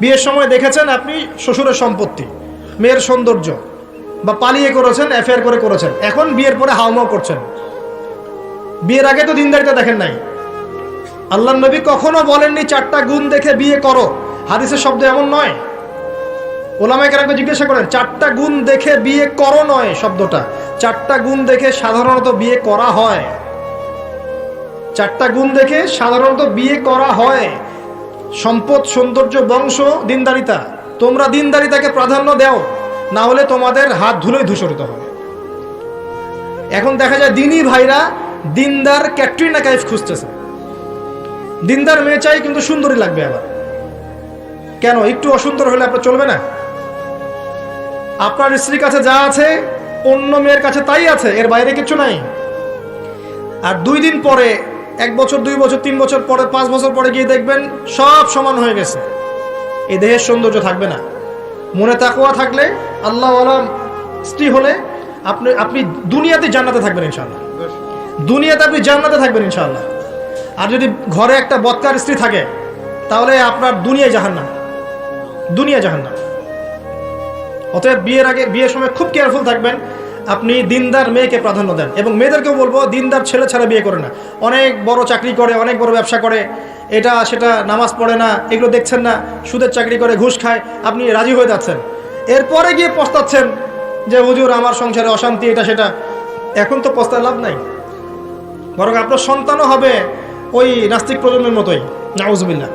বিয়ের সময় দেখেছেন আপনি শ্বশুরের সম্পত্তি, মেয়ের সৌন্দর্য, বা পালিয়ে করেছেন অ্যাফেয়ার করে করেছেন। এখন বিয়ের পরে হাওমাও করছেন। বিয়ের আগে তো দিনদারিতা দেখেন নাই। আল্লাহ নবী কখনো বলেননি, চারটা গুণ দেখে বিয়ে করো। হাদিসের শব্দ এমন নয়। ওলামায় কেন জিজ্ঞাসা করেন, চারটা গুণ দেখে বিয়ে করো নয়? শব্দটা। চারটা গুণ দেখে সাধারণত বিয়ে করা হয়। চারটা গুণ দেখে সাধারণত বিয়ে করা হয়। সম্পদ, সৌন্দর্য, বংশ, দিনদারিতা। তোমরা দিনদারিতাকে প্রাধান্য দাও, না হলে তোমাদের হাত ধুলোই ধূসরিত হবে। এখন দেখা যায় দিনই ভাইরা দিনদার ক্যাটরিনা কাইফ খুঁজতেছে। দিনদার মেয়ে চাই কিন্তু সুন্দরী লাগবে আবার। কেন? একটু অসুন্দর হলে আপনার চলবে না? আপনার স্ত্রীর কাছে যা আছে, অন্য মেয়ের কাছে তাই আছে, এর বাইরে কিছু নাই। আর দুই দিন পরে এক বছর, দুই বছর, তিন বছর পরে, পাঁচ বছর পরে গিয়ে দেখবেন সব সমান হয়ে গেছে। এই দেহের সৌন্দর্য থাকবে না। মনে তাকুয়া থাকলে আল্লাহ স্ত্রী হলে আপনি আপনি দুনিয়াতে জান্নাতে থাকবেন ইনশাল্লাহ দুনিয়াতে আপনি জান্নাতে থাকবেন ইনশাল্লাহ আর যদি ঘরে একটা বৎকার স্ত্রী থাকে, তাহলে আপনার দুনিয়ায় জাহান্নাম। দুনিয়া জাহান্নাম। অতএব বিয়ের আগে, বিয়ের সময় খুব কেয়ারফুল থাকবেন। আপনি দিনদার মেয়েকে প্রাধান্য দেন। এবং মেয়েদেরকেও বলব, দিনদার ছেলে ছাড়া বিয়ে করে না। অনেক বড় চাকরি করে, অনেক বড় ব্যবসা করে। এটা, সেটা নামাজ পড়ে না, এগুলো দেখছেন না, সুদের চাকরি করে, ঘুষ খায়। আপনি রাজি হয়ে যাচ্ছেন। এরপরে গিয়ে পস্তাচ্ছেন যে, হুজুর, আমার সংসারে অশান্তি, এটা, সেটা। এখন তো পস্তায় লাভ নাই। বরং আপনার সন্তানও হবে ওই নাস্তিক প্রজন্মের মতোই। নাউজবিল্লা